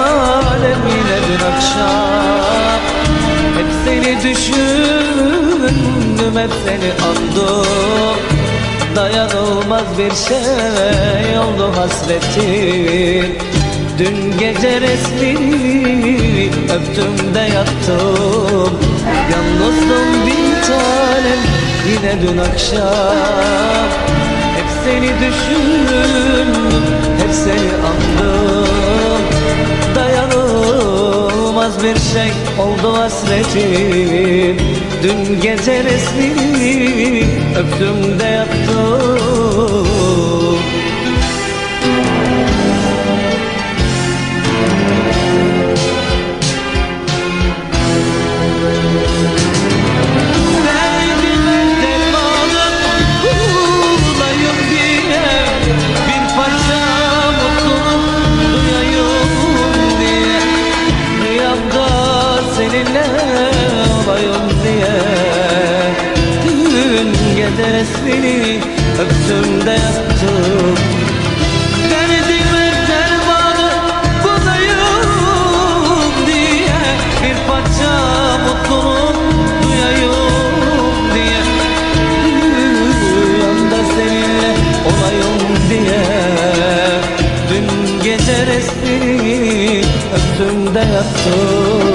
oldum bir akşam. Hep seni düşündüm hep seni andım. Dayanılmaz bir şey oldu hasretin Dün gece resmini öptüm de yattım. Yalnızdım bir tanem yine dün akşam. Hep seni düşündüm hep seni andım bir şey oldu hasretin Dün gece resmini öptüm de yattım Gece resmini öptüm de yattım Derdime dermanım bulayım diye Bir parça mutluluk duyayım diye. Rüyamda seninle olayım diye Dün gece resmini öptüm de yattım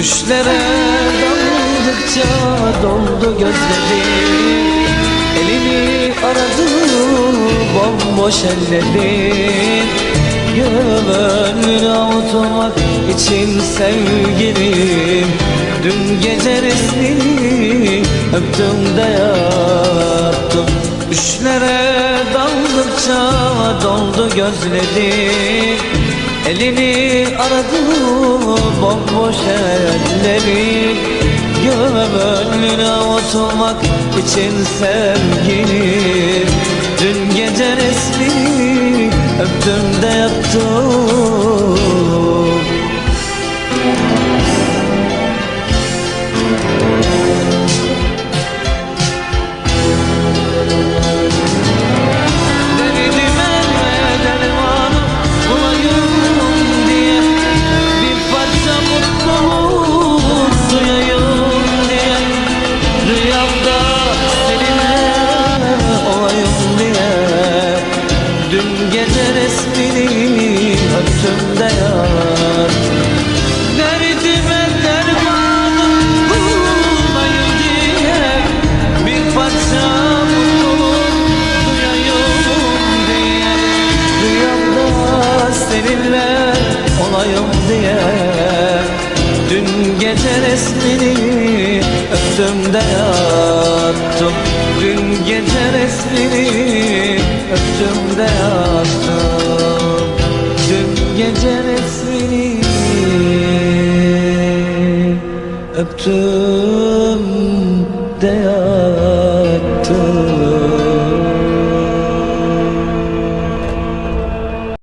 Düşlere daldıkça doldu gözlerim Elini aradım bomboş ellerin Gönlünü avutmak için sevgilim. Dün gece resmini öptüm de yattım Düşlere daldıkça doldu gözlerim Elini aradı bomboş elleri. Gönlünü avutmak için sevgilim Dün gece resmini öptüm de yattım Gece resmini öptüm de yattım Derdime dermanı bulayım diye Bir parça mutluluk duyayım diye Rüyamda seninle olayım diye. Dün gece resmini öptüm de yattım. Dün gece resmini öptüm de yattım gece resmini öptüm de yattım